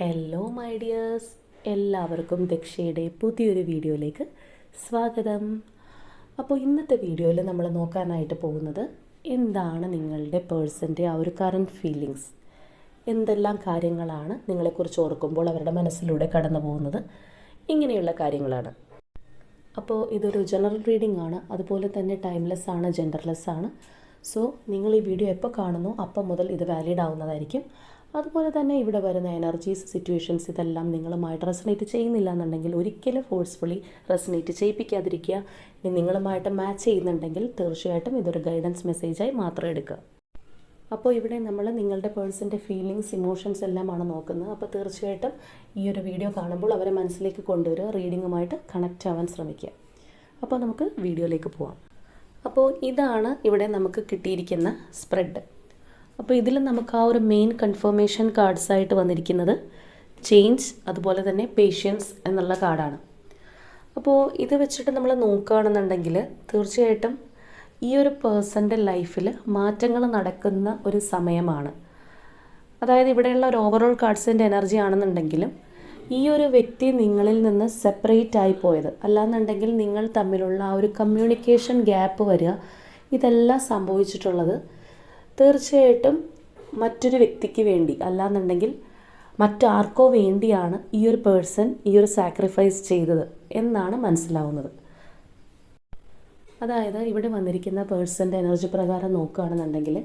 Hello my dears എല്ലാവർക്കും ദക്ഷയുടെ പുതിയൊരു വീഡിയോയിലേക്ക് സ്വാഗതം. അപ്പോൾ ഇന്നത്തെ വീഡിയോയിൽ നമ്മൾ നോക്കാനായിട്ട് പോകുന്നത് എന്താണ് നിങ്ങളുടെ പേഴ്സന്റെ ആ ഒരു കറണ്ട് ഫീലിങ്സ് എന്തെല്ലാം കാര്യങ്ങളാണ് നിങ്ങളെക്കുറിച്ച് ഓർക്കുമ്പോൾ അവരുടെ മനസ്സിലൂടെ കടന്നു പോകുന്നത്? ഇങ്ങനെയുള്ള കാര്യങ്ങളാണ്. അപ്പോൾ ഇതൊരു ജനറൽ റീഡിംഗ് ആണ്. അതുപോലെ തന്നെ ടൈംലെസ് ആണ് ജെൻഡർലെസ് ആണ്. സോ നിങ്ങൾ ഈ വീഡിയോ എപ്പോൾ കാണുന്നു അപ്പം മുതൽ ഇത് വാലിഡ് ആവുന്നതായിരിക്കും. അതുപോലെ തന്നെ ഇവിടെ വരുന്ന എനർജീസ് സിറ്റുവേഷൻസ് ഇതെല്ലാം നിങ്ങളുമായിട്ട് റെസനേറ്റ് ചെയ്യുന്നില്ല എന്നുണ്ടെങ്കിൽ ഒരിക്കലും ഫോഴ്സ്ഫുള്ളി റെസനേറ്റ് ചെയ്യിപ്പിക്കാതിരിക്കുക. ഇനി നിങ്ങളുമായിട്ട് മാച്ച് ചെയ്യുന്നുണ്ടെങ്കിൽ തീർച്ചയായിട്ടും ഇതൊരു ഗൈഡൻസ് മെസ്സേജായി മാത്രം എടുക്കുക. അപ്പോൾ ഇവിടെ നമ്മൾ നിങ്ങളുടെ പേഴ്സന്റെ ഫീലിങ്സ് ഇമോഷൻസ് എല്ലാമാണ് നോക്കുന്നത്. അപ്പോൾ തീർച്ചയായിട്ടും ഈ ഒരു വീഡിയോ കാണുമ്പോൾ അവരെ മനസ്സിലേക്ക് കൊണ്ടുവരിക റീഡിങ്ങുമായിട്ട് കണക്റ്റ് ആവാൻ ശ്രമിക്കുക. അപ്പോൾ നമുക്ക് വീഡിയോയിലേക്ക് പോവാം. അപ്പോൾ ഇതാണ് ഇവിടെ നമുക്ക് കിട്ടിയിരിക്കുന്ന സ്പ്രെഡ് അപ്പോൾ ഇതിൽ നമുക്ക് ആ ഒരു മെയിൻ കൺഫർമേഷൻ കാർഡ്സായിട്ട് വന്നിരിക്കുന്നത് ചേഞ്ച് അതുപോലെ തന്നെ പേഷ്യൻസ് എന്നുള്ള കാർഡാണ് അപ്പോൾ ഇത് വെച്ചിട്ട് നമ്മൾ നോക്കുകയാണെന്നുണ്ടെങ്കിൽ തീർച്ചയായിട്ടും ഈ ഒരു പേഴ്സന്റെ ലൈഫിൽ മാറ്റങ്ങൾ നടക്കുന്ന ഒരു സമയമാണ്. അതായത് ഇവിടെയുള്ള ഒരു ഓവറോൾ കാർഡ്സിന്റെ എനർജി ആണെന്നുണ്ടെങ്കിലും ഈ ഒരു വ്യക്തി നിങ്ങളിൽ നിന്ന് സെപ്പറേറ്റ് ആയി പോയത്. അല്ലാന്നുണ്ടെങ്കിൽ നിങ്ങൾ തമ്മിലുള്ള ആ ഒരു കമ്മ്യൂണിക്കേഷൻ ഗ്യാപ്പ് വരിക ഇതെല്ലാം സംഭവിച്ചിട്ടുള്ളത് തീർച്ചയായിട്ടും മറ്റൊരു വ്യക്തിക്ക് വേണ്ടി അല്ലാന്നുണ്ടെങ്കിൽ മറ്റാർക്കോ വേണ്ടിയാണ് ഈ ഒരു പേഴ്സൺ ഈ ഒരു സാക്രിഫൈസ് ചെയ്തത് എന്നാണ് മനസ്സിലാവുന്നത്. അതായത് ഇവിടെ വന്നിരിക്കുന്ന പേഴ്സന്റെ എനർജി പ്രകാരം നോക്കുകയാണെന്നുണ്ടെങ്കിൽ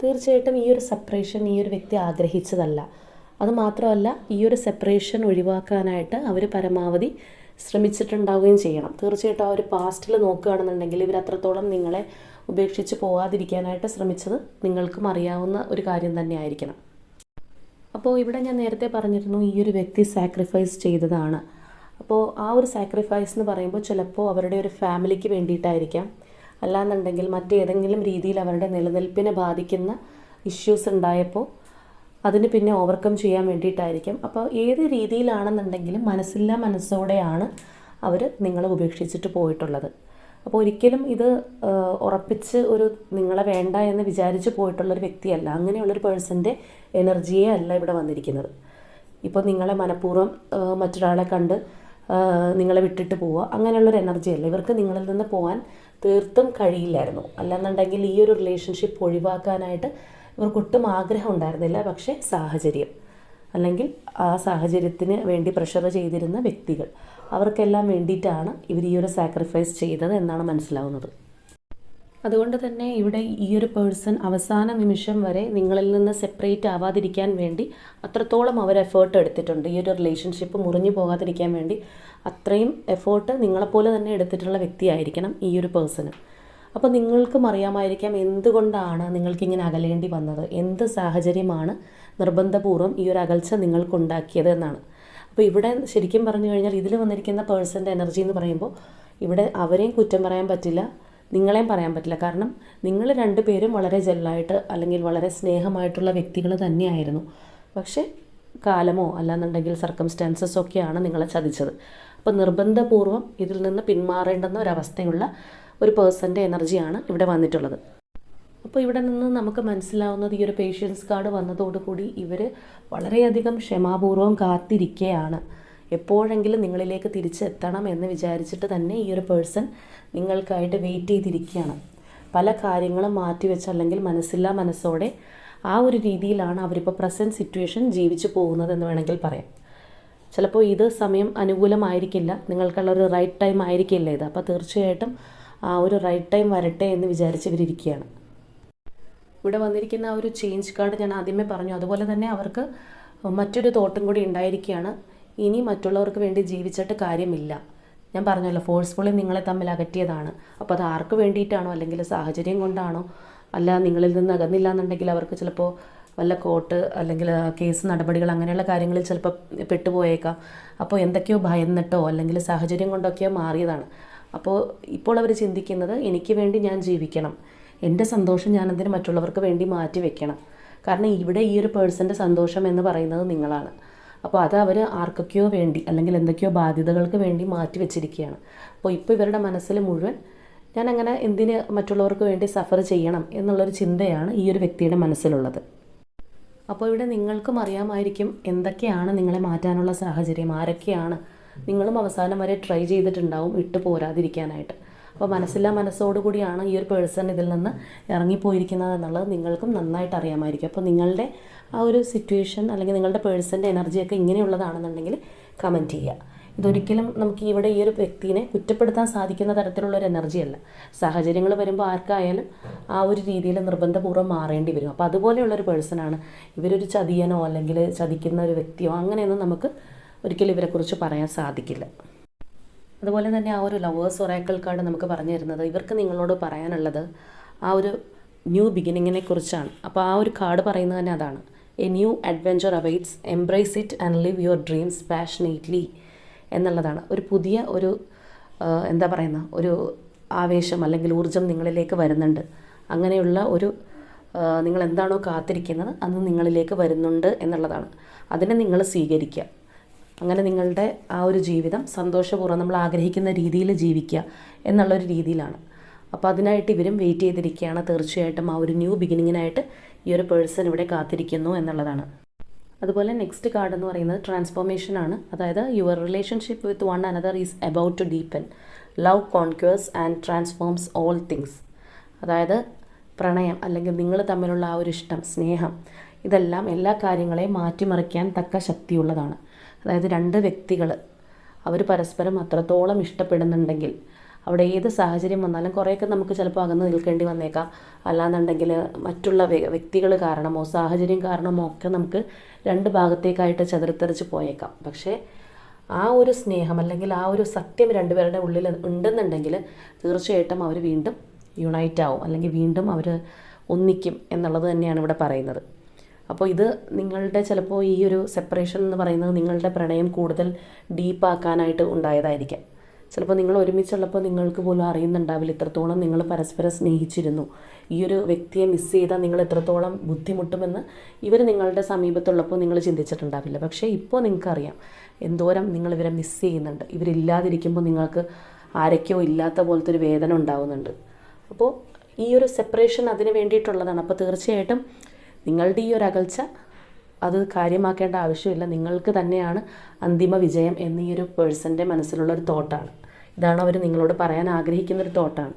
തീർച്ചയായിട്ടും ഈ ഒരു സെപ്പറേഷൻ ഈ ഒരു വ്യക്തി ആഗ്രഹിച്ചതല്ല. അത് മാത്രമല്ല ഈ ഒരു സെപ്പറേഷൻ ഒഴിവാക്കാനായിട്ട് അവർ പരമാവധി ശ്രമിച്ചിട്ടുണ്ടാവുകയും ചെയ്യണം. തീർച്ചയായിട്ടും ആ ഒരു പാസ്റ്റിൽ നോക്കുകയാണെന്നുണ്ടെങ്കിൽ ഇവർ അത്രത്തോളം നിങ്ങളെ ഉപേക്ഷിച്ച് പോകാതിരിക്കാനായിട്ട് ശ്രമിച്ചത് നിങ്ങൾക്കും അറിയാവുന്ന ഒരു കാര്യം തന്നെ ആയിരിക്കണം അപ്പോൾ ഇവിടെ ഞാൻ നേരത്തെ പറഞ്ഞിരുന്നു ഈ ഒരു വ്യക്തി സാക്രിഫൈസ് ചെയ്തതാണ്. അപ്പോൾ ആ ഒരു സാക്രിഫൈസ് എന്ന് പറയുമ്പോൾ ചിലപ്പോൾ അവരുടെ ഒരു ഫാമിലിക്ക് വേണ്ടിയിട്ടായിരിക്കാം. അല്ലാന്നുണ്ടെങ്കിൽ മറ്റേതെങ്കിലും രീതിയിൽ അവരുടെ നിലനിൽപ്പിനെ ബാധിക്കുന്ന ഇഷ്യൂസ് ഉണ്ടായപ്പോൾ അതിന് പിന്നെ ഓവർകം ചെയ്യാൻ വേണ്ടിയിട്ടായിരിക്കും. അപ്പോൾ ഏത് രീതിയിലാണെന്നുണ്ടെങ്കിലും മനസ്സില്ലാ മനസ്സോടെയാണ് അവർ നിങ്ങളെ ഉപേക്ഷിച്ചിട്ട് പോയിട്ടുള്ളത്. അപ്പോൾ ഒരിക്കലും ഇത് ഉറപ്പിച്ച് ഒരു നിങ്ങളെ വേണ്ട എന്ന് വിചാരിച്ച് പോയിട്ടുള്ളൊരു വ്യക്തിയല്ല. അങ്ങനെയുള്ളൊരു പേഴ്സന്റെ എനർജിയെ അല്ല ഇവിടെ വന്നിരിക്കുന്നത്. ഇപ്പോൾ നിങ്ങളെ മനഃപൂർവം മറ്റൊരാളെ കണ്ട് നിങ്ങളെ വിട്ടിട്ട് പോവുക അങ്ങനെയുള്ളൊരു എനർജി അല്ല. ഇവർക്ക് നിങ്ങളിൽ നിന്ന് പോകാൻ തീർത്തും കഴിയില്ലായിരുന്നു. അല്ലെന്നുണ്ടെങ്കിൽ ഈ ഒരു റിലേഷൻഷിപ്പ് ഒഴിവാക്കാനായിട്ട് ഇവർക്കൊട്ടും ആഗ്രഹം ഉണ്ടായിരുന്നില്ല. പക്ഷേ സാഹചര്യം അല്ലെങ്കിൽ ആ സാഹചര്യത്തിന് വേണ്ടി പ്രഷർ ചെയ്തിരുന്ന വ്യക്തികൾ. അവർക്കെല്ലാം വേണ്ടിയിട്ടാണ് ഇവർ ഈ ഒരു സാക്രിഫൈസ് ചെയ്തത് എന്നാണ് മനസ്സിലാവുന്നത്. അതുകൊണ്ട് തന്നെ ഇവിടെ ഈ ഒരു പേഴ്സൺ അവസാന നിമിഷം വരെ നിങ്ങളിൽ നിന്ന് സെപ്പറേറ്റ് ആവാതിരിക്കാൻ വേണ്ടി അത്രത്തോളം അവർ എഫേർട്ട് എടുത്തിട്ടുണ്ട്. ഈ ഒരു റിലേഷൻഷിപ്പ് മുറിഞ്ഞു പോകാതിരിക്കാൻ വേണ്ടി അത്രയും എഫേർട്ട് നിങ്ങളെപ്പോലെ തന്നെ എടുത്തിട്ടുള്ള വ്യക്തിയായിരിക്കണം ഈ ഒരു പേഴ്സണ് അപ്പോൾ നിങ്ങൾക്കും അറിയാമായിരിക്കാം എന്തുകൊണ്ടാണ് നിങ്ങൾക്കിങ്ങനെ അകലേണ്ടി വന്നത്? എന്ത് സാഹചര്യമാണ് നിർബന്ധപൂർവം ഈ ഒരു അകൽച്ച നിങ്ങൾക്കുണ്ടാക്കിയത് എന്നാണ്. അപ്പോൾ ഇവിടെ ശരിക്കും പറഞ്ഞു കഴിഞ്ഞാൽ ഇതിൽ വന്നിരിക്കുന്ന പേഴ്സന്റെ എനർജി എന്ന് പറയുമ്പോൾ ഇവിടെ അവരെയും കുറ്റം പറയാൻ പറ്റില്ല നിങ്ങളെയും പറയാൻ പറ്റില്ല. കാരണം നിങ്ങൾ രണ്ടുപേരും വളരെ ജെല്ലായിട്ട് അല്ലെങ്കിൽ വളരെ സ്നേഹമായിട്ടുള്ള വ്യക്തികൾ തന്നെയായിരുന്നു. പക്ഷേ കാലമോ അല്ലാന്നുണ്ടെങ്കിൽ സർക്കംസ്റ്റാൻസസ് ഒക്കെയാണ് നിങ്ങളെ ചതിച്ചത്. അപ്പോൾ നിർബന്ധപൂർവം ഇതിൽ നിന്ന് പിന്മാറേണ്ടുന്ന ഒരവസ്ഥയുള്ള ഒരു പേഴ്സന്റെ എനർജിയാണ് ഇവിടെ വന്നിട്ടുള്ളത്. അപ്പോൾ ഇവിടെ നിന്ന് നമുക്ക് മനസ്സിലാവുന്നത് ഈ ഒരു പേഷ്യൻസ് കാർഡ് വന്നതോടുകൂടി ഇവർ വളരെയധികം ക്ഷമാപൂർവം കാത്തിരിക്കുകയാണ് എപ്പോഴെങ്കിലും നിങ്ങളിലേക്ക് തിരിച്ചെത്തണം എന്ന് വിചാരിച്ചിട്ട് തന്നെ ഈ ഒരു പേഴ്സൺ നിങ്ങൾക്കായിട്ട് വെയിറ്റ് ചെയ്തിരിക്കുകയാണ്. പല കാര്യങ്ങളും മാറ്റിവെച്ച് അല്ലെങ്കിൽ മനസ്സില്ലാ മനസ്സോടെ ആ ഒരു രീതിയിലാണ് അവരിപ്പോൾ പ്രസന്റ് സിറ്റുവേഷൻ ജീവിച്ചു പോകുന്നത് എന്ന് വേണമെങ്കിൽ പറയാം. ചിലപ്പോൾ ഇത് സമയം അനുകൂലമായിരിക്കില്ല. നിങ്ങൾക്കുള്ള ഒരു റൈറ്റ് ടൈം ആയിരിക്കില്ല ഇത്. അപ്പോൾ തീർച്ചയായിട്ടും ആ ഒരു റൈറ്റ് ടൈം വരട്ടെ എന്ന് വിചാരിച്ച് ഇവരിയ്ക്കുകയാണ് ഇവിടെ വന്നിരിക്കുന്ന ആ ഒരു ചേഞ്ച് കാർഡ് ഞാൻ ആദ്യമേ പറഞ്ഞു. അതുപോലെ തന്നെ അവർക്ക് മറ്റൊരു തോട്ടം കൂടി ഉണ്ടായിരിക്കുകയാണ്. ഇനി മറ്റുള്ളവർക്ക് വേണ്ടി ജീവിച്ചിട്ട് കാര്യമില്ല. ഞാൻ പറഞ്ഞല്ലോ ഫോഴ്സ്ഫുള്ളി നിങ്ങളെ തമ്മിൽ അകറ്റിയതാണ്. അപ്പോൾ അത് ആർക്ക് വേണ്ടിയിട്ടാണോ അല്ലെങ്കിൽ സാഹചര്യം കൊണ്ടാണോ അല്ല നിങ്ങളിൽ നിന്ന് അകന്നില്ല എന്നുണ്ടെങ്കിൽ അവർക്ക് ചിലപ്പോൾ വല്ല കോർട്ട് അല്ലെങ്കിൽ കേസ് നടപടികൾ അങ്ങനെയുള്ള കാര്യങ്ങളിൽ ചിലപ്പോൾ പെട്ടുപോയേക്കാം. അപ്പോൾ എന്തൊക്കെയോ ഭയന്നിട്ടോ അല്ലെങ്കിൽ സാഹചര്യം കൊണ്ടൊക്കെയോ മാറിയതാണ്. അപ്പോൾ ഇപ്പോൾ അവർ ചിന്തിക്കുന്നത് എനിക്ക് വേണ്ടി ഞാൻ ജീവിക്കണം. എന്റെ സന്തോഷം ഞാനതിന് മറ്റുള്ളവർക്ക് വേണ്ടി മാറ്റി വെക്കണം? കാരണം ഇവിടെ ഈ ഒരു പേഴ്സന്റെ സന്തോഷം എന്ന് പറയുന്നത് നിങ്ങളാണ്. അപ്പോൾ അത് അവർ ആർക്കൊക്കെയോ വേണ്ടി അല്ലെങ്കിൽ എന്തൊക്കെയോ ബാധ്യതകൾക്ക് വേണ്ടി മാറ്റി വെച്ചിരിക്കുകയാണ്. അപ്പോൾ ഇപ്പോൾ ഇവരുടെ മനസ്സിൽ മുഴുവൻ ഞാൻ അങ്ങനെ എന്തിന് മറ്റുള്ളവർക്ക് വേണ്ടി സഫർ ചെയ്യണം എന്നുള്ളൊരു ചിന്തയാണ് ഈ ഒരു വ്യക്തിയുടെ മനസ്സിലുള്ളത്. അപ്പോൾ ഇവിടെ നിങ്ങൾക്കും അറിയാമായിരിക്കും എന്തൊക്കെയാണ് നിങ്ങളെ മാറ്റാനുള്ള സാഹചര്യം ആരൊക്കെയാണ് നിങ്ങളും അവസാനം വരെ ട്രൈ ചെയ്തിട്ടുണ്ടാവും ഇട്ട് പോരാതിരിക്കാനായിട്ട്. അപ്പോൾ മനസ്സില്ലാ മനസ്സോടുകൂടിയാണ് ഈ ഒരു പേഴ്സൺ ഇതിൽ നിന്ന് ഇറങ്ങിപ്പോയിരിക്കുന്നത് എന്നുള്ളത് നിങ്ങൾക്കും നന്നായിട്ട് അറിയാമായിരിക്കും. അപ്പോൾ നിങ്ങളുടെ ആ ഒരു സിറ്റുവേഷൻ അല്ലെങ്കിൽ നിങ്ങളുടെ പേഴ്സന്റെ എനർജിയൊക്കെ ഇങ്ങനെയുള്ളതാണെന്നുണ്ടെങ്കിൽ കമന്റ് ചെയ്യുക. ഇതൊരിക്കലും നമുക്ക് ഇവിടെ ഈ ഒരു വ്യക്തിനെ കുറ്റപ്പെടുത്താൻ സാധിക്കുന്ന തരത്തിലുള്ള ഒരു എനർജിയല്ല സാഹചര്യങ്ങൾ വരുമ്പോൾ ആർക്കായാലും ആ ഒരു രീതിയിൽ നിർബന്ധപൂർവം മാറേണ്ടി വരും. അപ്പോൾ അതുപോലെയുള്ള ഒരു പേഴ്സണാണ് ഇവരൊരു ചതിയനോ അല്ലെങ്കിൽ ചതിക്കുന്ന ഒരു വ്യക്തിയോ അങ്ങനെയൊന്നും നമുക്ക് ഒരിക്കലും ഇവരെക്കുറിച്ച് പറയാൻ സാധിക്കില്ല. അതുപോലെ തന്നെ ആ ഒരു ലവേഴ്സ് ഒറാക്കിൾ കാർഡ് നമുക്ക് പറഞ്ഞു തരുന്നത് ഇവർക്ക് നിങ്ങളോട് പറയാനുള്ളത് ആ ഒരു ന്യൂ ബിഗിനിങ്ങിനെ കുറിച്ചാണ്. അപ്പോൾ ആ ഒരു കാർഡ് പറയുന്നത് തന്നെ അതാണ്. A new adventure awaits embrace it and live your dreams passionately എന്നുള്ളതാണ്. ഒരു പുതിയ ഒരു എന്താ പറയുന്ന ഒരു ആവേശം അല്ലെങ്കിൽ ഊർജം നിങ്ങളിലേക്ക് വരുന്നുണ്ട്. അങ്ങനെയുള്ള ഒരു നിങ്ങൾ എന്താണോ കാത്തിരിക്കുന്നത് അത് നിങ്ങളിലേക്ക് വരുന്നുണ്ട് എന്നുള്ളതാണ്. അതിനെ നിങ്ങൾ സ്വീകരിക്കുക. അങ്ങനെ നിങ്ങളുടെ ആ ഒരു ജീവിതം സന്തോഷപൂർവം നമ്മൾ ആഗ്രഹിക്കുന്ന രീതിയിൽ ജീവിക്കുക എന്നുള്ളൊരു രീതിയിലാണ്. അപ്പോൾ അതിനായിട്ട് ഇവരും വെയിറ്റ് ചെയ്തിരിക്കുകയാണ്. തീർച്ചയായിട്ടും ആ ഒരു ന്യൂ ബിഗിനിങ്ങിനായിട്ട് ഈ ഒരു പേഴ്സൺ ഇവിടെ കാത്തിരിക്കുന്നു എന്നുള്ളതാണ്. അതുപോലെ നെക്സ്റ്റ് കാർഡ് എന്ന് പറയുന്നത് ട്രാൻസ്ഫോർമേഷൻ ആണ്. അതായത് your relationship with one another is about to deepen love conquers and transforms all things അതായത് പ്രണയം അല്ലെങ്കിൽ നിങ്ങൾ തമ്മിലുള്ള ആ ഒരു ഇഷ്ടം സ്നേഹം ഇതെല്ലാം എല്ലാ കാര്യങ്ങളെയും മാറ്റിമറിക്കാൻ തക്ക ശക്തിയുള്ളതാണ്. അതായത് രണ്ട് വ്യക്തികൾ അവർ പരസ്പരം അത്രത്തോളം ഇഷ്ടപ്പെടുന്നുണ്ടെങ്കിൽ അവിടെ ഏത് സാഹചര്യം വന്നാലും കുറേയൊക്കെ നമുക്ക് ചിലപ്പോൾ അകന്ന് നിൽക്കേണ്ടി വന്നേക്കാം. അല്ലാന്നുണ്ടെങ്കിൽ മറ്റുള്ള വ്യക്തികൾ കാരണമോ സാഹചര്യം കാരണമോ ഒക്കെ നമുക്ക് രണ്ട് ഭാഗത്തേക്കായിട്ട് ചെതറിത്തെറിച്ച് പോയേക്കാം. പക്ഷേ ആ ഒരു സ്നേഹം അല്ലെങ്കിൽ ആ ഒരു സത്യം രണ്ടുപേരുടെ ഉള്ളിൽ ഉണ്ടെന്നുണ്ടെങ്കിൽ തീർച്ചയായിട്ടും അവർ വീണ്ടും യുണൈറ്റ് ആവും അല്ലെങ്കിൽ വീണ്ടും അവർ ഒന്നിക്കും എന്നുള്ളത് തന്നെയാണ് ഇവിടെ പറയുന്നത്. അപ്പോൾ ഇത് നിങ്ങളുടെ ചിലപ്പോൾ ഈ ഒരു സെപ്പറേഷൻ എന്ന് പറയുന്നത് നിങ്ങളുടെ പ്രണയം കൂടുതൽ ഡീപ്പാക്കാനായിട്ട് ഉണ്ടായതായിരിക്കാം. ചിലപ്പോൾ നിങ്ങൾ ഒരുമിച്ചുള്ളപ്പോൾ നിങ്ങൾക്ക് പോലും അറിയുന്നുണ്ടാവില്ല. ഇത്രത്തോളം നിങ്ങൾ പരസ്പരം സ്നേഹിച്ചിരുന്നു. ഈ ഒരു വ്യക്തിയെ മിസ് ചെയ്താൽ നിങ്ങൾ എത്രത്തോളം ബുദ്ധിമുട്ടുമെന്ന് ഇവർ നിങ്ങളുടെ സമീപത്തുള്ളപ്പോൾ നിങ്ങൾ ചിന്തിച്ചിട്ടുണ്ടാവില്ല. പക്ഷേ ഇപ്പോൾ നിങ്ങൾക്കറിയാം. എന്തോരം നിങ്ങൾ ഇവരെ മിസ് ചെയ്യുന്നുണ്ട്. ഇവരില്ലാതിരിക്കുമ്പോൾ നിങ്ങൾക്ക് ആരൊക്കെയോ ഇല്ലാത്ത പോലത്തെ ഒരു വേദന ഉണ്ടാവുന്നുണ്ട്. അപ്പോൾ ഈ ഒരു സെപ്പറേഷൻ അതിന് വേണ്ടിയിട്ടുള്ളതാണ്. അപ്പോൾ തീർച്ചയായിട്ടും നിങ്ങളുടെ ഈ ഒരു അകൽച്ച അത് കാര്യമാക്കേണ്ട ആവശ്യമില്ല. നിങ്ങൾക്ക് തന്നെയാണ് അന്തിമ വിജയം എന്ന ഈ ഒരു പേഴ്സന്റെ മനസ്സിലുള്ള ഒരു തോട്ടാണ്. ഇതാണ് അവർ നിങ്ങളോട് പറയാൻ ആഗ്രഹിക്കുന്ന ഒരു തോട്ടാണ്.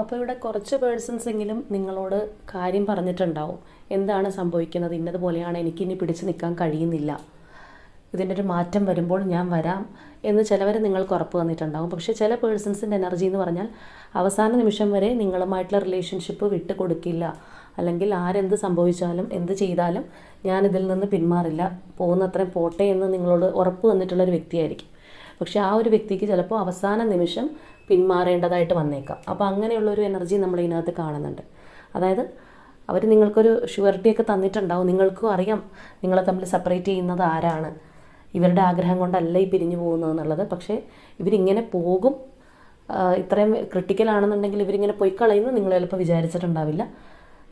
അപ്പോൾ ഇവിടെ കുറച്ച് പേഴ്സൺസ് എങ്കിലും നിങ്ങളോട് കാര്യം പറഞ്ഞിട്ടുണ്ടാവും. എന്താണ് സംഭവിക്കുന്നത്? ഇന്നതുപോലെയാണ് എനിക്കിനി പിടിച്ചു നിൽക്കാൻ കഴിയുന്നില്ല. ഇതിന്റെ ഒരു മാറ്റം വരുമ്പോൾ ഞാൻ വരാം എന്ന് ചിലവർ നിങ്ങൾക്ക് ഉറപ്പ് തന്നിട്ടുണ്ടാകും പക്ഷേ ചില പേഴ്സൺസിന്റെ എനർജി എന്ന് പറഞ്ഞാൽ അവസാന നിമിഷം വരെ നിങ്ങളുമായിട്ടുള്ള റിലേഷൻഷിപ്പ് വിട്ട് കൊടുക്കില്ല അല്ലെങ്കിൽ ആരെന്ത് സംഭവിച്ചാലും എന്ത് ചെയ്താലും ഞാൻ ഇതിൽ നിന്ന് പിന്മാറില്ല. പോകുന്നത്രയും പോട്ടെ എന്ന് നിങ്ങളോട് ഉറപ്പ് തന്നിട്ടുള്ളൊരു വ്യക്തിയായിരിക്കും. പക്ഷേ ആ ഒരു വ്യക്തിക്ക് ചിലപ്പോൾ അവസാന നിമിഷം പിന്മാറേണ്ടതായിട്ട് വന്നേക്കാം. അപ്പോൾ അങ്ങനെയുള്ളൊരു എനർജി നമ്മൾ ഇതിനകത്ത് കാണുന്നുണ്ട്. അതായത് അവർ നിങ്ങൾക്കൊരു ഷുവറിറ്റിയൊക്കെ തന്നിട്ടുണ്ടാവും. നിങ്ങൾക്കും അറിയാം നിങ്ങളെ തമ്മിൽ സെപ്പറേറ്റ് ചെയ്യുന്നത് ആരാണ്. ഇവരുടെ ആഗ്രഹം കൊണ്ടല്ല ഈ പിരിഞ്ഞു പോകുന്നത് എന്നുള്ളത്. പക്ഷേ ഇവരിങ്ങനെ പോകും. ഇത്രയും ക്രിട്ടിക്കൽ ആണെന്നുണ്ടെങ്കിൽ ഇവരിങ്ങനെ പോയി കളയുന്നു. നിങ്ങൾ ചിലപ്പോൾ വിചാരിച്ചിട്ടുണ്ടാവില്ല.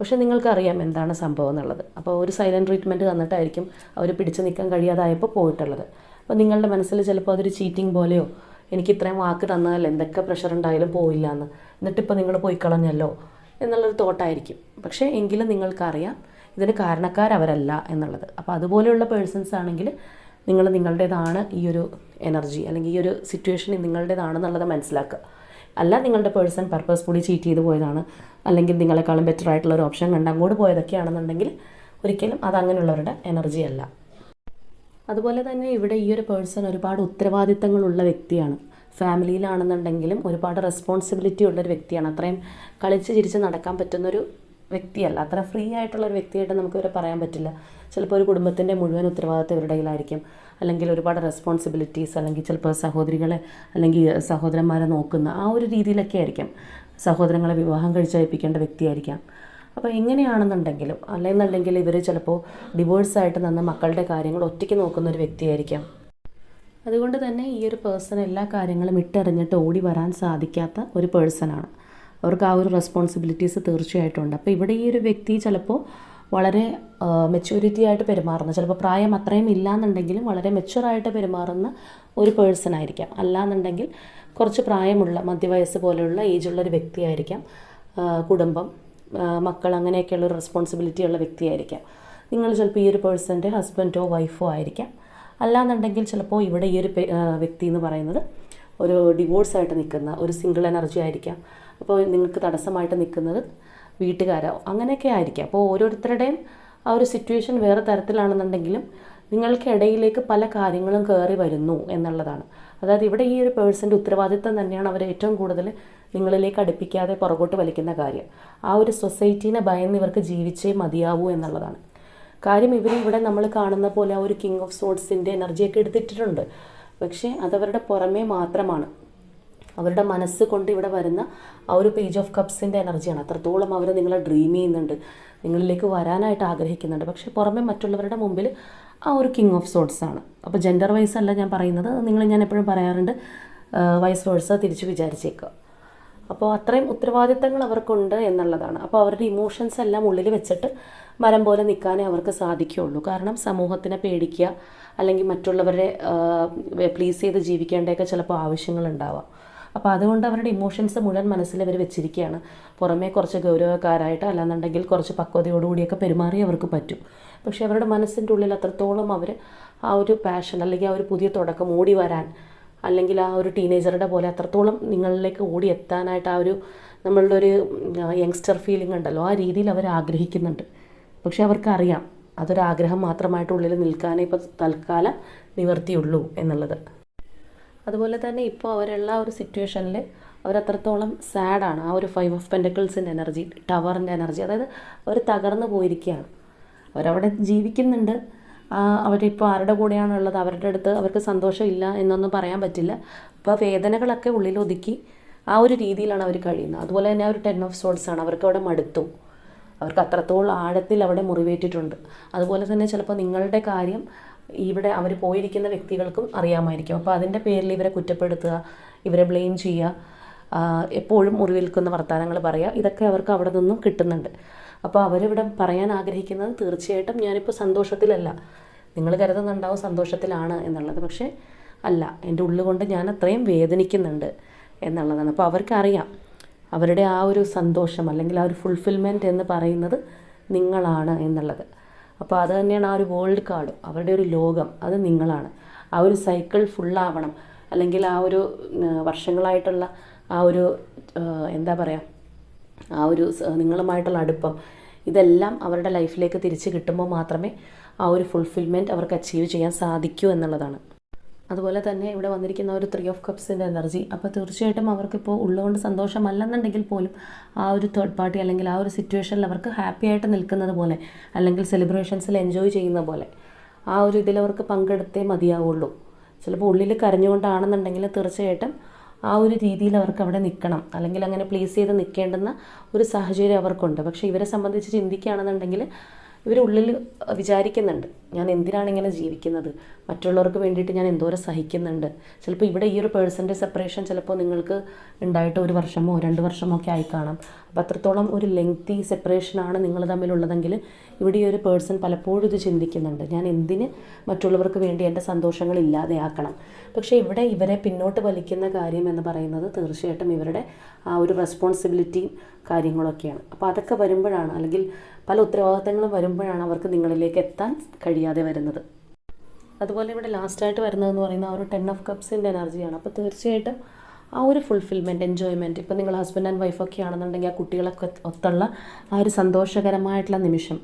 പക്ഷേ നിങ്ങൾക്കറിയാം എന്താണ് സംഭവം എന്നുള്ളത്. അപ്പോൾ ഒരു സൈലന്റ് ട്രീറ്റ്മെന്റ് തന്നിട്ടായിരിക്കും അവർ പിടിച്ചു നിൽക്കാൻ കഴിയാതായപ്പോൾ പോയിട്ടുള്ളത്. അപ്പോൾ നിങ്ങളുടെ മനസ്സിൽ ചിലപ്പോൾ അതൊരു ചീറ്റിംഗ് പോലെയോ എനിക്ക് ഇത്രയും വാക്ക് തന്നാൽ എന്തൊക്കെ പ്രഷർ ഉണ്ടായാലും പോയില്ല എന്ന്. എന്നിട്ടിപ്പോൾ നിങ്ങൾ പോയി കളഞ്ഞല്ലോ എന്നുള്ളൊരു തോട്ടായിരിക്കും. പക്ഷേ എങ്കിലും നിങ്ങൾക്കറിയാം ഇതിന് കാരണക്കാരവരല്ല എന്നുള്ളത്. അപ്പോൾ അതുപോലെയുള്ള പേഴ്സൺസ് ആണെങ്കിൽ നിങ്ങൾ നിങ്ങളുടേതാണ് ഈ ഒരു എനർജി അല്ലെങ്കിൽ ഈ ഒരു സിറ്റുവേഷൻ നിങ്ങളുടേതാണെന്നുള്ളത് മനസ്സിലാക്കുക. അല്ല നിങ്ങളുടെ പേഴ്സൺ പർപ്പസ്ഫുള്ളി ചീറ്റ് ചെയ്ത് പോയതാണ്. അല്ലെങ്കിൽ നിങ്ങളെക്കാളും ബെറ്റർ ആയിട്ടുള്ള ഒരു ഓപ്ഷൻ കണ്ട് അങ്ങോട്ട് പോയതൊക്കെയാണെന്നുണ്ടെങ്കിൽ ഒരിക്കലും അത് അങ്ങനെയുള്ളവരുടെ എനർജി അല്ല. അതുപോലെ തന്നെ ഇവിടെ ഈ ഒരു പേഴ്സൺ ഒരുപാട് ഉത്തരവാദിത്തങ്ങളുള്ള വ്യക്തിയാണ്. ഫാമിലിയിലാണെന്നുണ്ടെങ്കിലും ഒരുപാട് റെസ്പോൺസിബിലിറ്റി ഉള്ളൊരു വ്യക്തിയാണ്. അത്രയും കളിച്ച് ചിരിച്ച് നടക്കാൻ പറ്റുന്നൊരു വ്യക്തിയല്ല. അത്ര ഫ്രീ ആയിട്ടുള്ള ഒരു വ്യക്തിയായിട്ട് നമുക്ക് ഇവരെ പറയാൻ പറ്റില്ല. ചിലപ്പോൾ ഒരു കുടുംബത്തിന്റെ മുഴുവൻ ഉത്തരവാദിത്വം ഇവരുടെ അല്ലെങ്കിൽ ഒരുപാട് റെസ്പോൺസിബിലിറ്റീസ് അല്ലെങ്കിൽ ചിലപ്പോൾ സഹോദരികളെ അല്ലെങ്കിൽ സഹോദരന്മാരെ നോക്കുന്ന ആ ഒരു രീതിയിലൊക്കെ ആയിരിക്കും. സഹോദരങ്ങളെ വിവാഹം കഴിച്ചയപ്പിക്കേണ്ട വ്യക്തിയായിരിക്കാം. അപ്പോൾ എങ്ങനെയാണെന്നുണ്ടെങ്കിലും അല്ലെന്നുണ്ടെങ്കിൽ ഇവർ ചിലപ്പോൾ ഡിവോഴ്സായിട്ട് നിന്ന് മക്കളുടെ കാര്യങ്ങൾ ഒറ്റയ്ക്ക് നോക്കുന്ന ഒരു വ്യക്തിയായിരിക്കാം. അതുകൊണ്ട് തന്നെ ഈ ഒരു പേഴ്സൺ എല്ലാ കാര്യങ്ങളും ഇട്ടറിഞ്ഞിട്ട് ഓടി വരാൻ സാധിക്കാത്ത ഒരു പേഴ്സണാണ് അവർക്ക് ആ ഒരു റെസ്പോൺസിബിലിറ്റീസ് തീർച്ചയായിട്ടും ഉണ്ട് അപ്പോൾ ഇവിടെ ഈ ഒരു വ്യക്തി ചിലപ്പോൾ വളരെ മെച്യൂരിറ്റി ആയിട്ട് പെരുമാറുന്ന ചിലപ്പോൾ പ്രായം അത്രയും ഇല്ലാന്നുണ്ടെങ്കിലും വളരെ മെച്യൂറായിട്ട് പെരുമാറുന്ന ഒരു പേഴ്സൺ ആയിരിക്കാം. അല്ലാന്നുണ്ടെങ്കിൽ കുറച്ച് പ്രായമുള്ള മധ്യവയസ്സ് പോലെയുള്ള ഏജുള്ള ഒരു വ്യക്തിയായിരിക്കാം കുടുംബം മക്കൾ അങ്ങനെയൊക്കെയുള്ള ഒരു റെസ്പോൺസിബിലിറ്റി ഉള്ള വ്യക്തിയായിരിക്കാം നിങ്ങൾ ചിലപ്പോൾ ഈ ഒരു പേഴ്സന്റെ ഹസ്ബൻഡോ വൈഫോ ആയിരിക്കാം. അല്ലാന്നുണ്ടെങ്കിൽ ചിലപ്പോൾ ഇവിടെ ഈ ഒരു വ്യക്തി എന്ന് പറയുന്നത് ഒരു ഡിവോഴ്സായിട്ട് നിൽക്കുന്ന ഒരു സിംഗിൾ എനർജി ആയിരിക്കാം. അപ്പോൾ നിങ്ങൾക്ക് തടസ്സമായിട്ട് നിൽക്കുന്നത് വീട്ടുകാരോ? അങ്ങനെയൊക്കെ ആയിരിക്കാം. അപ്പോൾ ഓരോരുത്തരുടെയും ആ ഒരു സിറ്റുവേഷൻ വേറെ തരത്തിലാണെന്നുണ്ടെങ്കിലും നിങ്ങൾക്ക് ഇടയിലേക്ക് പല കാര്യങ്ങളും കയറി വരുന്നു എന്നുള്ളതാണ്. അതായത് ഇവിടെ ഈ ഒരു പേഴ്സന്റെ ഉത്തരവാദിത്തം തന്നെയാണ് അവർ ഏറ്റവും കൂടുതൽ നിങ്ങളിലേക്ക് അടുപ്പിക്കാതെ പുറകോട്ട് വലിക്കുന്ന കാര്യം. ആ ഒരു സൊസൈറ്റീനെ ഭയന്ന് ഇവർക്ക് ജീവിച്ചേ മതിയാവൂ എന്നുള്ളതാണ്. കാര്യം ഇവർ ഇവിടെ നമ്മൾ കാണുന്ന പോലെ ആ ഒരു കിങ് ഓഫ് സോഡ്സിന്റെ എനർജിയൊക്കെ എടുത്തിട്ടുണ്ട് പക്ഷേ അതവരുടെ പുറമേ മാത്രമാണ്. അവരുടെ മനസ്സ് കൊണ്ട് ഇവിടെ വരുന്ന ആ ഒരു പേജ് ഓഫ് കപ്സിന്റെ എനർജിയാണ്. അത്രത്തോളം അവർ നിങ്ങളെ ഡ്രീം ചെയ്യുന്നുണ്ട്. നിങ്ങളിലേക്ക് വരാനായിട്ട് ആഗ്രഹിക്കുന്നുണ്ട്. പക്ഷേ പുറമെ മറ്റുള്ളവരുടെ മുമ്പിൽ ആ ഒരു കിങ് ഓഫ് സോട്ട്സ് ആണ്. അപ്പോൾ ജെൻഡർ വൈസ് അല്ല ഞാൻ പറയുന്നത്. നിങ്ങൾ ഞാൻ എപ്പോഴും പറയാറുണ്ട് വൈസ് വേഴ്സ തിരിച്ച് വിചാരിച്ചേക്കുക. അപ്പോൾ അത്രയും ഉത്തരവാദിത്തങ്ങൾ അവർക്കുണ്ട് എന്നുള്ളതാണ്. അപ്പോൾ അവരുടെ ഇമോഷൻസ് എല്ലാം ഉള്ളിൽ വെച്ചിട്ട് മരം പോലെ നിൽക്കാനേ അവർക്ക് സാധിക്കുകയുള്ളൂ. കാരണം സമൂഹത്തിനെ പേടിക്കുക അല്ലെങ്കിൽ മറ്റുള്ളവരെ പ്ലീസ് ചെയ്ത് ജീവിക്കേണ്ടതൊക്കെ ചിലപ്പോൾ ആവശ്യങ്ങളുണ്ടാവാം അപ്പോൾ അതുകൊണ്ട് അവരുടെ ഇമോഷൻസ് മുഴുവൻ മനസ്സിൽ അവർ വെച്ചിരിക്കുകയാണ്. പുറമേ കുറച്ച് ഗൗരവക്കാരായിട്ട് അല്ലാന്നുണ്ടെങ്കിൽ കുറച്ച് പക്വതയോടുകൂടിയൊക്കെ പെരുമാറി അവർക്ക് പറ്റും. പക്ഷേ അവരുടെ മനസ്സിന്റെ ഉള്ളിൽ അത്രത്തോളം അവർ ആ ഒരു പാഷൻ അല്ലെങ്കിൽ ആ ഒരു പുതിയ തുടക്കം ഓടി വരാൻ അല്ലെങ്കിൽ ആ ഒരു ടീനേജറുടെ പോലെ അത്രത്തോളം നിങ്ങളിലേക്ക് ഓടി എത്താനായിട്ട് ആ ഒരു നമ്മളുടെ ഒരു യങ്സ്റ്റർ ഫീലിംഗ് ഉണ്ടല്ലോ. ആ രീതിയിൽ അവർ ആഗ്രഹിക്കുന്നുണ്ട്. പക്ഷേ അവർക്കറിയാം. അതൊരാഗ്രഹം മാത്രമായിട്ട് ഉള്ളിൽ നിൽക്കാനേ ഇപ്പോൾ തൽക്കാലം നിവർത്തിയുള്ളൂ എന്നുള്ളത്. അതുപോലെ തന്നെ ഇപ്പോൾ അവരുള്ള ഒരു സിറ്റുവേഷനിൽ അവരത്രത്തോളം സാഡാണ് ആ ഒരു ഫൈവ് ഓഫ് പെൻഡക്കിൾസിന്റെ എനർജി ടവറിന്റെ എനർജി അതായത് അവർ തകർന്നു പോയിരിക്കുകയാണ്. അവരവിടെ ജീവിക്കുന്നുണ്ട്. അവരിപ്പോൾ ആരുടെ കൂടെയാണുള്ളത്? അവരുടെ അടുത്ത് അവർക്ക് സന്തോഷമില്ല എന്നൊന്നും പറയാൻ പറ്റില്ല. അപ്പോൾ വേദനകളൊക്കെ ഉള്ളിൽ ഒതുക്കി ആ ഒരു രീതിയിലാണ് അവർ കഴിയുന്നത്. അതുപോലെ തന്നെ ഒരു ടെൻ ഓഫ് സോൾസ് ആണ്. അവർക്ക് അവിടെ മടുത്തു. അവർക്ക് അത്രത്തോളം ആഴത്തിൽ അവിടെ മുറിവേറ്റിട്ടുണ്ട്. അതുപോലെ തന്നെ ചിലപ്പോൾ നിങ്ങളുടെ കാര്യം ഇവിടെ അവർ പോയിരിക്കുന്ന വ്യക്തികൾക്കും അറിയാമായിരിക്കും. അപ്പോൾ അതിന്റെ പേരിൽ ഇവരെ കുറ്റപ്പെടുത്തുക ഇവരെ ബ്ലെയിം ചെയ്യുക എപ്പോഴും മുറിവേൽക്കുന്ന വർത്തമാനങ്ങൾ പറയുക ഇതൊക്കെ അവർക്ക് അവിടെ നിന്നും കിട്ടുന്നുണ്ട്. അപ്പോൾ അവരിവിടെ പറയാൻ ആഗ്രഹിക്കുന്നത് തീർച്ചയായിട്ടും ഞാനിപ്പോൾ സന്തോഷത്തിലല്ല. നിങ്ങൾ കരുതുന്നുണ്ടാവും സന്തോഷത്തിലാണ് എന്നുള്ളത്. പക്ഷേ അല്ല എന്റെ ഉള്ളുകൊണ്ട് ഞാൻ അത്രയും വേദനിക്കുന്നുണ്ട് എന്നുള്ളതാണ്. അപ്പോൾ അവർക്കറിയാം അവരുടെ ആ ഒരു സന്തോഷം അല്ലെങ്കിൽ ആ ഒരു ഫുൾഫിൽമെന്റ് എന്ന് പറയുന്നത് നിങ്ങളാണ് എന്നുള്ളത്. അപ്പോൾ അത് തന്നെയാണ് ആ ഒരു വേൾഡ് കാർഡ് അവരുടെ ഒരു ലോകം അത് നിങ്ങളാണ്. ആ ഒരു സൈക്കിൾ ഫുള്ളാവണം അല്ലെങ്കിൽ ആ ഒരു വർഷങ്ങളായിട്ടുള്ള ആ ഒരു എന്താ പറയുക ആ ഒരു നിങ്ങളുമായിട്ടുള്ള അടുപ്പം ഇതെല്ലാം അവരുടെ ലൈഫിലേക്ക് തിരിച്ച് കിട്ടുമ്പോൾ മാത്രമേ ആ ഒരു ഫുൾഫിൽമെന്റ് അവർക്ക് അച്ചീവ് ചെയ്യാൻ സാധിക്കൂ എന്നുള്ളതാണ്. അതുപോലെ തന്നെ ഇവിടെ വന്നിരിക്കുന്ന ഒരു ത്രീ ഓഫ് കപ്സിന്റെ എനർജി അപ്പോൾ തീർച്ചയായിട്ടും അവർക്കിപ്പോൾ ഉള്ളതുകൊണ്ട് സന്തോഷമല്ലെന്നുണ്ടെങ്കിൽ പോലും ആ ഒരു തേർഡ് പാർട്ടി അല്ലെങ്കിൽ ആ ഒരു സിറ്റുവേഷനിൽ അവർക്ക് ഹാപ്പി ആയിട്ട് നിൽക്കുന്നത് പോലെ അല്ലെങ്കിൽ സെലിബ്രേഷൻസിൽ എൻജോയ് ചെയ്യുന്ന പോലെ ആ ഒരു ഇതിൽ അവർക്ക് പങ്കെടുത്തേ മതിയാവുള്ളൂ. ചിലപ്പോൾ ഉള്ളിൽ കരഞ്ഞുകൊണ്ടാണെന്നുണ്ടെങ്കിൽ തീർച്ചയായിട്ടും ആ ഒരു രീതിയിൽ അവർക്ക് അവിടെ നിൽക്കണം. അല്ലെങ്കിൽ അങ്ങനെ പ്ലേസ് ചെയ്ത് നിൽക്കേണ്ടുന്ന ഒരു സാഹചര്യം അവർക്കുണ്ട്. പക്ഷേ ഇവരെ സംബന്ധിച്ച് ചിന്തിക്കുകയാണെന്നുണ്ടെങ്കിൽ ഇവരുള്ളിൽ വിചാരിക്കുന്നുണ്ട്. ഞാൻ എന്തിനാണ് ഇങ്ങനെ ജീവിക്കുന്നത്? മറ്റുള്ളവർക്ക് വേണ്ടിയിട്ട് ഞാൻ എന്തോരം സഹിക്കുന്നുണ്ട്? ചിലപ്പോൾ ഇവിടെ ഈ ഒരു പേഴ്സന്റെ സെപ്പറേഷൻ ചിലപ്പോൾ നിങ്ങൾക്ക് ഉണ്ടായിട്ട് ഒരു വർഷമോ രണ്ട് വർഷമോ ഒക്കെ ആയി കാണാം. അപ്പോൾ അത്രത്തോളം ഒരു ലെങ്തി സെപ്പറേഷനാണ് നിങ്ങൾ തമ്മിലുള്ളതെങ്കിൽ ഇവിടെ ഈ ഒരു പേഴ്സൺ പലപ്പോഴും ഇത് ചിന്തിക്കുന്നുണ്ട്. ഞാൻ എന്തിന് മറ്റുള്ളവർക്ക് വേണ്ടി എന്റെ സന്തോഷങ്ങൾ ഇല്ലാതെയാക്കണം? പക്ഷേ ഇവിടെ ഇവരെ പിന്നോട്ട് വലിക്കുന്ന കാര്യം എന്ന് പറയുന്നത് തീർച്ചയായിട്ടും ഇവരുടെ ആ ഒരു റെസ്പോൺസിബിലിറ്റിയും കാര്യങ്ങളൊക്കെയാണ്. അപ്പോൾ അതൊക്കെ വരുമ്പോഴാണ് അല്ലെങ്കിൽ പല ഉത്തരവാദിത്തങ്ങളും വരുമ്പോഴാണ് അവർക്ക് നിങ്ങളിലേക്ക് എത്താൻ കഴിയാതെ വരുന്നത്. അതുപോലെ ഇവിടെ ലാസ്റ്റായിട്ട് വരുന്നതെന്ന് പറയുന്ന ആ ഒരു ടെൻ ഓഫ് കപ്സിന്റെ എനർജിയാണ്. അപ്പോൾ തീർച്ചയായിട്ടും ആ ഒരു ഫുൾഫിൽമെന്റ് എൻജോയ്മെന്റ് ഇപ്പോൾ നിങ്ങൾ ഹസ്ബൻഡ് ആൻഡ് വൈഫൊക്കെ ആണെന്നുണ്ടെങ്കിൽ ആ കുട്ടികളൊക്കെ ഒത്തുള്ള ആ ഒരു സന്തോഷകരമായിട്ടുള്ള നിമിഷം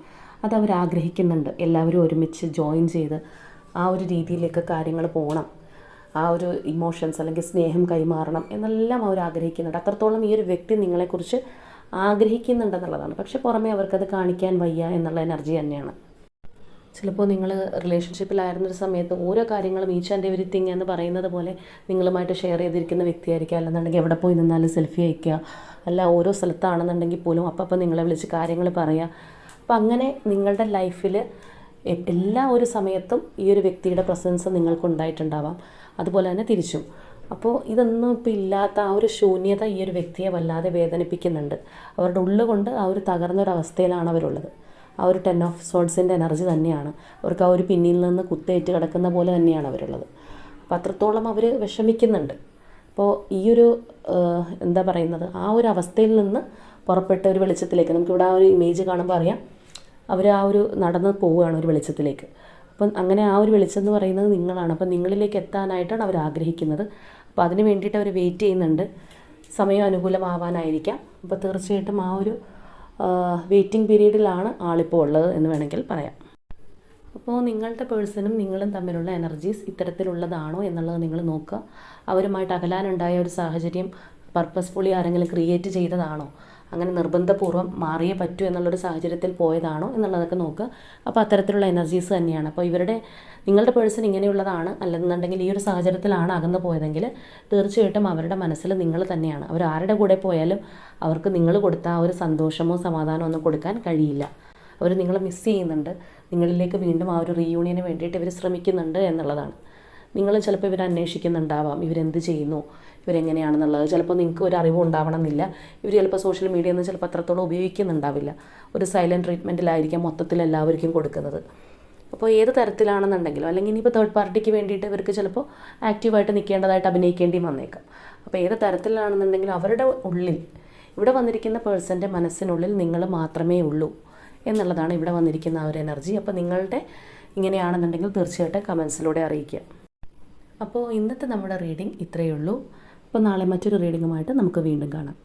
അത് അവർ ആഗ്രഹിക്കുന്നുണ്ട്. എല്ലാവരും ഒരുമിച്ച് ജോയിൻ ചെയ്ത് ആ ഒരു രീതിയിലേക്ക് കാര്യങ്ങൾ പോകണം. ആ ഒരു ഇമോഷൻസ് അല്ലെങ്കിൽ സ്നേഹം കൈമാറണം എന്നെല്ലാം അവർ ആഗ്രഹിക്കുന്നുണ്ട്. അത്രത്തോളം ഈ ഒരു വ്യക്തി നിങ്ങളെക്കുറിച്ച് ആഗ്രഹിക്കുന്നുണ്ടെന്നുള്ളതാണ്. പക്ഷെ പുറമേ അവർക്കത് കാണിക്കാൻ വയ്യ എന്നുള്ള എനർജി തന്നെയാണ്. ചിലപ്പോൾ നിങ്ങൾ റിലേഷൻഷിപ്പിലായിരുന്നൊരു സമയത്ത് ഓരോ കാര്യങ്ങളും ഈച്ച് ആൻഡ് എവരിത്തിങ് എന്ന് പറയുന്നത് പോലെ നിങ്ങളുമായിട്ട് ഷെയർ ചെയ്തിരിക്കുന്ന വ്യക്തിയായിരിക്കുക അല്ലെന്നുണ്ടെങ്കിൽ എവിടെ പോയി നിന്നാലും സെൽഫി അയക്കുക അല്ല ഓരോ സ്ഥലത്താണെന്നുണ്ടെങ്കിൽ പോലും അപ്പം നിങ്ങളെ വിളിച്ച് കാര്യങ്ങൾ പറയുക അപ്പം അങ്ങനെ നിങ്ങളുടെ ലൈഫിൽ എല്ലാ ഒരു സമയത്തും ഈ ഒരു വ്യക്തിയുടെ പ്രസൻസ് നിങ്ങൾക്കുണ്ടായിട്ടുണ്ടാവാം. അതുപോലെ തന്നെ തിരിച്ചും. അപ്പോൾ ഇതൊന്നും ഇപ്പോൾ ഇല്ലാത്ത ആ ഒരു ശൂന്യത ഈ ഒരു വ്യക്തിയെ വല്ലാതെ വേദനിപ്പിക്കുന്നുണ്ട്. അവരുടെ ഉള്ളുകൊണ്ട് ആ ഒരു തകർന്നൊരവസ്ഥയിലാണ് അവരുള്ളത്. ആ ഒരു ടെൻ ഓഫ് സോൾസിന്റെ എനർജി തന്നെയാണ്. അവർക്ക് ആ ഒരു പിന്നിൽ നിന്ന് കുത്തേറ്റ് കിടക്കുന്ന പോലെ തന്നെയാണ് അവരുള്ളത്. അപ്പോൾ അത്രത്തോളം അവർ വിഷമിക്കുന്നുണ്ട്. അപ്പോൾ ഈ ഒരു എന്താ പറയുന്നത്? ആ ഒരു അവസ്ഥയിൽ നിന്ന് പുറപ്പെട്ട ഒരു വെളിച്ചത്തിലേക്ക് നമുക്കിവിടെ ആ ഒരു ഇമേജ് കാണുമ്പോൾ അറിയാം. അവർ ആ ഒരു നടന്ന് പോവുകയാണ് ഒരു വെളിച്ചത്തിലേക്ക്. അപ്പം അങ്ങനെ ആ ഒരു വെളിച്ചം എന്ന് പറയുന്നത് നിങ്ങളാണ്. അപ്പം നിങ്ങളിലേക്ക് എത്താനായിട്ടാണ് അവർ ആഗ്രഹിക്കുന്നത് അപ്പോൾ അതിന് വേണ്ടിയിട്ട് അവർ വെയിറ്റ് ചെയ്യുന്നുണ്ട്. സമയം അനുകൂലമാവാനായിരിക്കാം. അപ്പോൾ തീർച്ചയായിട്ടും ആ ഒരു വെയിറ്റിംഗ് പീരീഡിലാണ് ആളിപ്പോൾ ഉള്ളത് എന്ന് വേണമെങ്കിൽ പറയാം. അപ്പോൾ നിങ്ങളുടെ പേഴ്സണും നിങ്ങളും തമ്മിലുള്ള എനർജീസ് ഇത്തരത്തിലുള്ളതാണോ എന്നുള്ളത് നിങ്ങൾ നോക്കുക. അവരുമായിട്ട് അകലാനുണ്ടായ ഒരു സാഹചര്യം പർപ്പസ്ഫുള്ളി ആരെങ്കിലും ക്രിയേറ്റ് ചെയ്തതാണോ? അങ്ങനെ നിർബന്ധപൂർവം മാറിയേ പറ്റൂ എന്നുള്ളൊരു സാഹചര്യത്തിൽ പോയതാണോ എന്നുള്ളതൊക്കെ നോക്കുക. അപ്പോൾ അത്തരത്തിലുള്ള എനർജീസ് തന്നെയാണ്. അപ്പോൾ ഇവരുടെ നിങ്ങളുടെ പേഴ്സൺ ഇങ്ങനെയുള്ളതാണ് അല്ലെന്നുണ്ടെങ്കിൽ ഈ ഒരു സാഹചര്യത്തിലാണ് അകന്നു പോയതെങ്കിൽ തീർച്ചയായിട്ടും അവരുടെ മനസ്സിൽ നിങ്ങൾ തന്നെയാണ്. അവർ ആരുടെ കൂടെ പോയാലും അവർക്ക് നിങ്ങൾ കൊടുത്ത ആ ഒരു സന്തോഷമോ സമാധാനമോ ഒന്നും കൊടുക്കാൻ കഴിയില്ല. അവർ നിങ്ങളെ മിസ് ചെയ്യുന്നുണ്ട്. നിങ്ങളിലേക്ക് വീണ്ടും ആ ഒരു റീയൂണിയന് വേണ്ടിയിട്ട് ഇവർ ശ്രമിക്കുന്നുണ്ട് എന്നുള്ളതാണ്. നിങ്ങൾ ചിലപ്പോൾ ഇവർ അന്വേഷിക്കുന്നുണ്ടാവാം. ഇവരെന്ത് ചെയ്യുന്നു? ഇവരെങ്ങനെയാണെന്നുള്ളത്. ചിലപ്പോൾ നിങ്ങൾക്ക് ഒരു അറിവ് ഉണ്ടാവണമെന്നില്ല. ഇവർ ചിലപ്പോൾ സോഷ്യൽ മീഡിയ എന്ന് ചിലപ്പോൾ അത്രത്തോളം ഉപയോഗിക്കുന്നുണ്ടാവില്ല. ഒരു സൈലന്റ് ട്രീറ്റ്മെന്റിലായിരിക്കാം മൊത്തത്തിൽ എല്ലാവർക്കും കൊടുക്കുന്നത്. അപ്പോൾ ഏത് തരത്തിലാണെന്നുണ്ടെങ്കിലും അല്ലെങ്കിൽ ഇനിയിപ്പോൾ തേർഡ് പാർട്ടിക്ക് വേണ്ടിയിട്ട് ഇവർക്ക് ചിലപ്പോൾ ആക്റ്റീവായിട്ട് നിൽക്കേണ്ടതായിട്ട് അഭിനയിക്കേണ്ടിയും വന്നേക്കാം. അപ്പോൾ ഏത് തരത്തിലാണെന്നുണ്ടെങ്കിലും അവരുടെ ഉള്ളിൽ ഇവിടെ വന്നിരിക്കുന്ന പേഴ്സന്റെ മനസ്സിനുള്ളിൽ നിങ്ങൾ മാത്രമേ ഉള്ളൂ എന്നുള്ളതാണ് ഇവിടെ വന്നിരിക്കുന്ന ആ ഒരു എനർജി അപ്പോൾ നിങ്ങളുടെ ഇങ്ങനെയാണെന്നുണ്ടെങ്കിൽ തീർച്ചയായിട്ടും കമൻസിലൂടെ അറിയിക്കുക. അപ്പോൾ ഇന്നത്തെ നമ്മുടെ റീഡിംഗ് ഇത്രയേ ഉള്ളൂ. അപ്പോൾ നാളെ മറ്റൊരു റീഡിങ്ങുമായിട്ട് നമുക്ക് വീണ്ടും കാണാം.